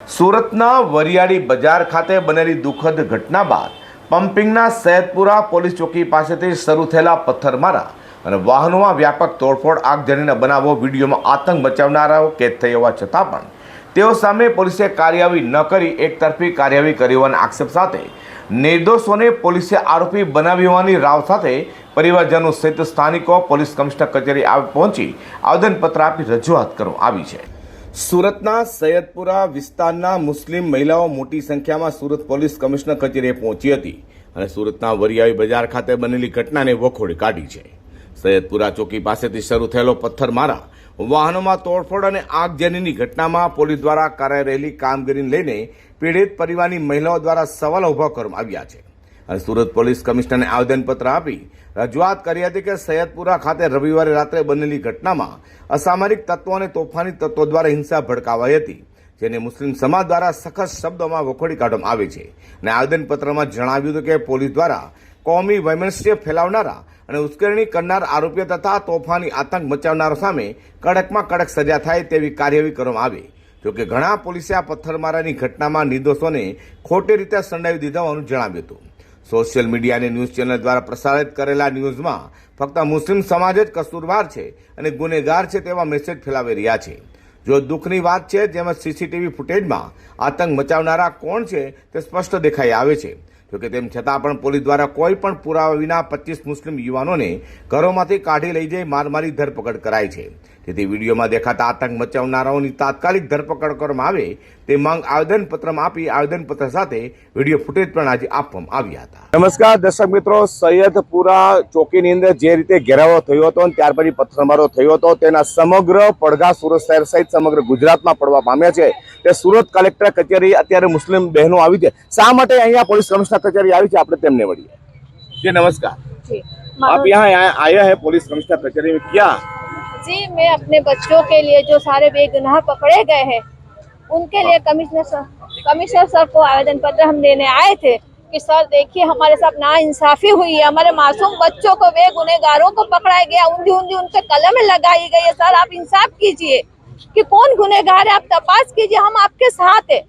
સુરતના વરિયાળી બજાર ખાતે બનેલી દુઃખદ ઘટના બાદ પમ્પિંગના સૈદપુરા પોલીસ ચોકી પાસેથી શરૂ થયેલા પથ્થરમારા અને વાહનોમાં વ્યાપક તોડફોડ, આગજનીના બનાવો, વિડીયોમાં આતંક મચાવનારાઓ કેદ થઈ હોવા છતાં પણ તેઓ સામે પોલીસે કાર્યવાહી ન કરી, એકતરફી કાર્યવાહી કરી હોવાના આક્ષેપ સાથે નિર્દોષોને પોલીસે આરોપી બનાવી હોવાની રાવ સાથે પરિવારજનો સહિત સ્થાનિકો પોલીસ કમિશનર કચેરી પહોંચી આવેદનપત્ર આપી રજૂઆત કરવામાં આવી છે. સુરતના સૈયદપુરા વિસ્તારના મુસ્લિમ મહિલાઓ મોટી સંખ્યામાં સુરત પોલીસ કમિશનર કચેરીએ પહોંચી હતી અને સુરતના વરિયાળી બજાર ખાતે બનેલી ઘટનાને વખોડી કાઢી છે. સૈયદપુરા ચોકી પાસેથી શરૂ થયેલો પથ્થરમારા, વાહનોમાં તોડફોડ અને આગજનીની ઘટનામાં પોલીસ દ્વારા કરાઈ રહેલી કામગીરીને લઈને પીડિત પરિવારની મહિલાઓ દ્વારા સવાલો ઊભા કરવામાં આવ્યા છે. અને સુરત પોલીસ કમિશનરને આવેદનપત્ર આપી રજૂઆત કરી હતી કે સૈયદપુરા ખાતે રવિવારે રાત્રે બનેલી ઘટનામાં અસામરિક તત્વો અને તોફાની તત્વો દ્વારા હિંસા ભડકાવાઈ હતી, જેને મુસ્લિમ સમાજ દ્વારા સખત શબ્દોમાં વખોડી કાઢવામાં આવે છે. અને આવેદનપત્રમાં જણાવ્યું હતું કે પોલીસ દ્વારા કોમી વૈમનસ્ય ફેલાવનારા અને ઉશ્કેરણી કરનાર આરોપીઓ તથા તોફાની આતંક મચાવનારો સામે કડકમાં કડક સજા થાય તેવી કાર્યવાહી કરવામાં આવે. જોકે ઘણા પોલીસે આ પથ્થરમારાની ઘટનામાં નિર્દોષોને ખોટી રીતે સંડાવી દીધા હોવાનું જણાવ્યું હતું. સોશિયલ મીડિયા ન્યૂઝ ચેનલ દ્વારા પ્રસારિત કરેલા ન્યૂઝમાં ફક્ત મુસ્લિમ સમાજ જ કસૂરવાર છે અને ગુનેગાર છે તેવા મેસેજ ફેલાવી રહ્યા છે. જો દુઃખની વાત છે, જેમાં સીસીટીવી ફૂટેજમાં આતંક મચાવનારા કોણ છે તે સ્પષ્ટ દેખાઈ આવે છે. જોકે તેમ છતાં પણ પોલીસ દ્વારા કોઈ પણ પુરાવા વિના પચીસ મુસ્લિમ યુવાનોને ઘરોમાંથી કાઢી લઈ જઈ મારમારી ધરપકડ કરાઈ છે. જેથી વિડીયોમાં દેખાતા આતંક મચાવનારાઓની તાત્કાલિક ધરપકડ કરવામાં આવે તે માંગ આવેદનપત્રમાં આપી આવેદનપત્ર સાથે વિડીયો ફૂટેજ પણ આજે આપવામાં આવ્યા હતા નમસ્કાર દર્શક મિત્રો સૈયદપુરા ચોકીની અંદર જે રીતે ઘેરાવો થયો હતો અને ત્યાર પછી પથ્થરમારો થયો હતો તેના સમગ્ર પડઘા સુરત શહેર સહિત સમગ્ર ગુજરાતમાં પડવા પામ્યા છે તે સુરત કલેક્ટર કચેરી અત્યારે મુસ્લિમ બહેનો આવી છે શા માટે અહીંયા પોલીસ કમિશનર કચેરી આવી છે આપણે તેમને મળીએ जी नमस्कार जी आप मानो- यहाँ आए आए हैं पुलिस कमिश्नर कचहरी में क्या जी, मैं अपने बच्चों के लिए जो सारे बेगुनाह पकड़े गए हैं, उनके लिए कमिश्नर सर कमिश्नर सर को आवेदन पत्र हम देने आए थे कि सर देखिए, हमारे साथ ना इंसाफी हुई है, हमारे मासूम बच्चों को बेगुनेगारों को पकड़ाया गया ऊंधी ऊंधी उन कलम लगाई गई है। सर, आप इंसाफ कीजिए कि कौन गुनेगार है, आप तपास कीजिए, हम आपके साथ है।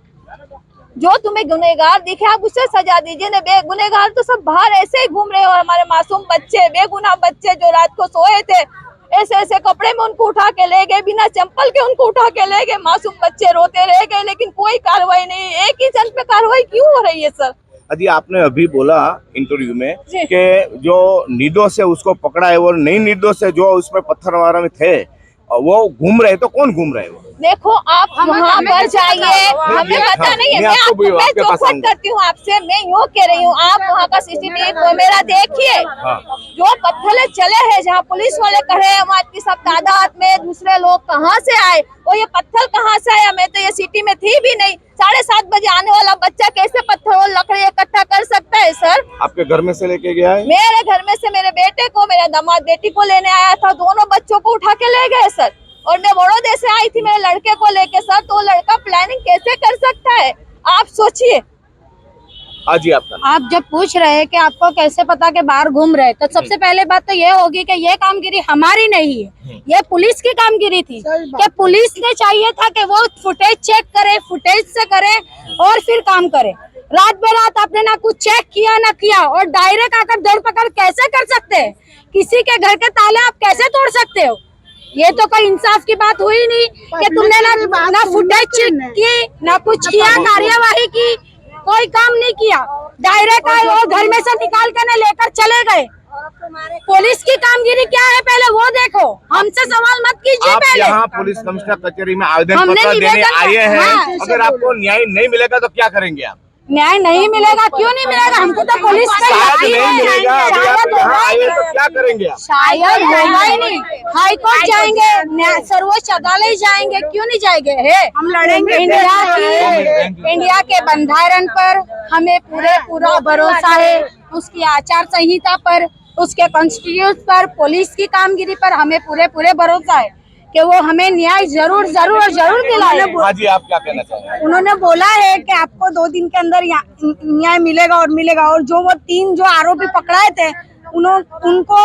जो तुम्हें गुनेगार दिखे, आप उसे सजा दीजिए ना बेगुनेगार तो सब बाहर ऐसे ही घूम रहे हो हमारे मासूम बच्चे, बेगुनाह बच्चे जो रात को सोए थे ऐसे ऐसे कपड़े में उनको उठा के ले गए बिना चंपल के उनको उठा के ले गए। मासूम बच्चे रोते रह गए लेकिन कोई कार्रवाई नहीं। एक ही जन पे कार्रवाई क्यों हो रही है सर? अजी आपने अभी बोला इंटरव्यू में कि जो निर्दोष है उसको पकड़ा है और नहीं निर्दोष है जो उसमें पत्थरमारा में थे वो घूम रहे तो कौन घूम रहे वो? देखो आप वहाँ पर जाइए हमें पता हाँ, नहीं है। मैं मैं आपको मैं चौखट करती हूँ आपसे। मैं यूँ कह रही हूँ आप वहाँ का सीसीटीवी मेरा देखिए। हाँ। जो पत्थर चले हैं जहाँ पुलिस वाले खड़े हैं वहाँ की सब तादाद में दूसरे लोग कहाँ से आए? और ये पत्थर कहाँ से आया? मैं तो ये सिटी में थी भी नहीं। साढ़े सात बजे आने वाला बच्चा कैसे पत्थर और लकड़ी इकट्ठा कर सकता है सर? आपके घर में से लेके गया है? मेरे घर में से मेरे बेटे को मेरे दामाद बेटी को लेने आया था। दोनों बच्चों को उठा के ले गए सर। और मैं बड़ौदे से आई थी मेरे लड़के को लेके। सर तो लड़का प्लानिंग कैसे कर सकता है? आप सोचिए। हाँ जी आपका आप जब पूछ रहे हैं कि आपको कैसे पता कि बाहर घूम रहे तो सबसे पहले बात तो ये होगी कि ये कामगिरी हमारी नहीं है। ये पुलिस की कामगिरी थी कि पुलिस ने चाहिए था कि वो फुटेज चेक करे फुटेज से करे और फिर काम करे। रात बेरात आपने ना कुछ चेक किया ना किया और डायरेक्ट आकर दौड़ धरपकड़ कैसे कर सकते हैं? किसी के घर के ताले आप कैसे तोड़ सकते हो? ये तो कोई इंसाफ की बात हुई नहीं कि तुमने ना ना फुटेज चेक की ना कुछ किया कार्यवाही की। कोई काम नहीं किया। डायरेक्ट आए और घर में से निकाल कर लेकर चले गए। पुलिस की कामगिरी क्या है पहले वो देखो। हमसे सवाल मत कीजिए आप पहले। यहाँ पुलिस कमिश्नर कचहरी में आवेदन पत्र देने आए हैं। हाँ। अगर आपको न्याय नहीं मिलेगा तो क्या करेंगे आप? न्याय नहीं मिलेगा क्यों नहीं मिलेगा? हमको तो पुलिस पे शायद यकीन नहीं है। मिलेगा। शायद होगा ही तो नहीं। क्या करेंगे शायद होगा ही नहीं हाई कोर्ट जाएँगे सर्वोच्च अदालत जाएँगे क्यों नहीं जाएँगे? है हम लड़ेंगे इंडिया की इंडिया के बंधारण पर हमें पूरे पूरा भरोसा है। उसकी आचार संहिता पर उसके कॉन्स्टिट्यूट पर पुलिस की कामगिरी पर हमें पूरे पूरे भरोसा है। कि वो हमें न्याय ज़रूर ज़रूर और ज़रूर दिलाएँगे हाँ जी आप क्या कहना चाहेंगे उन्होंने बोला है कि आपको दो दिन के अंदर न्याय मिलेगा और मिलेगा। और जो वो तीन जो आरोपी पकड़ाए थे उन्हों उनको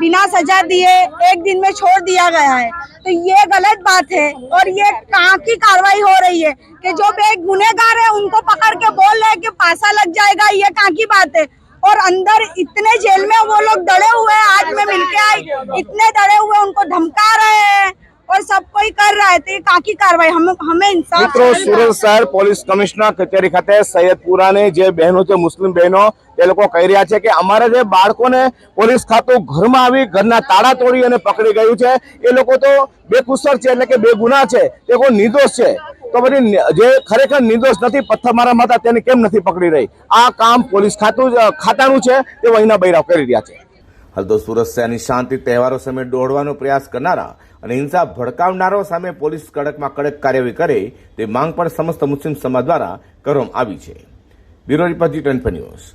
बिना सजा दिए एक दिन में छोड़ दिया गया है। तो ये गलत बात है और ये कहाँ की कार्रवाई हो रही है कि जो एक गुनेगार है उनको पकड़ के बोल रहे हैं कि पासा लग जाएगा ये कहाँ की बात है? और अंदर इतने जेल में वो लोग दड़े हुए हैं आज मैं मिलके आई इतने दड़े हुए उनको धमका रहे हैं। और सब कोई कर रहा है तो ये कहाँ की कार्रवाई हम हमें इंसाफ મિત્રો चाहिए। સુરત શહેર પોલીસ કમિશનર કચેરી ખાતે સૈયદપુરાની જે બહેનો છે મુસ્લિમ બહેનો તે લોકો કહી રહ્યા છે કે અમારે જે બાળકોને પોલીસ ખાતું ઘરમાં આવી ઘરના તાળા તોડી અને પકડી ગયું છે એ લોકો તો બેકુસર છે એટલે કે બેગુના છે તે કોઈ નિર્દોષ છે તો પછી નિ- જે ખરેખર નિર્દોષ નથી પથ્થરમારામાં હતા તેને કેમ નથી પકડી રહી આ કામ પોલીસ ખાતું જ- ખાતાનું છે તે વહીના બૈરાવ કરી રહ્યા છે હાલ તો સુરત શહેરની શાંતિ તહેવારો સામે દોડવાનો પ્રયાસ કરનારા અને હિંસા ભડકાવનારો સામે પોલીસ કડકમાં કડક કાર્યવાહી કરે તે માંગ પણ સમસ્ત મુસ્લિમ સમાજ દ્વારા કરવામાં આવી છે. Bureau report G twenty news.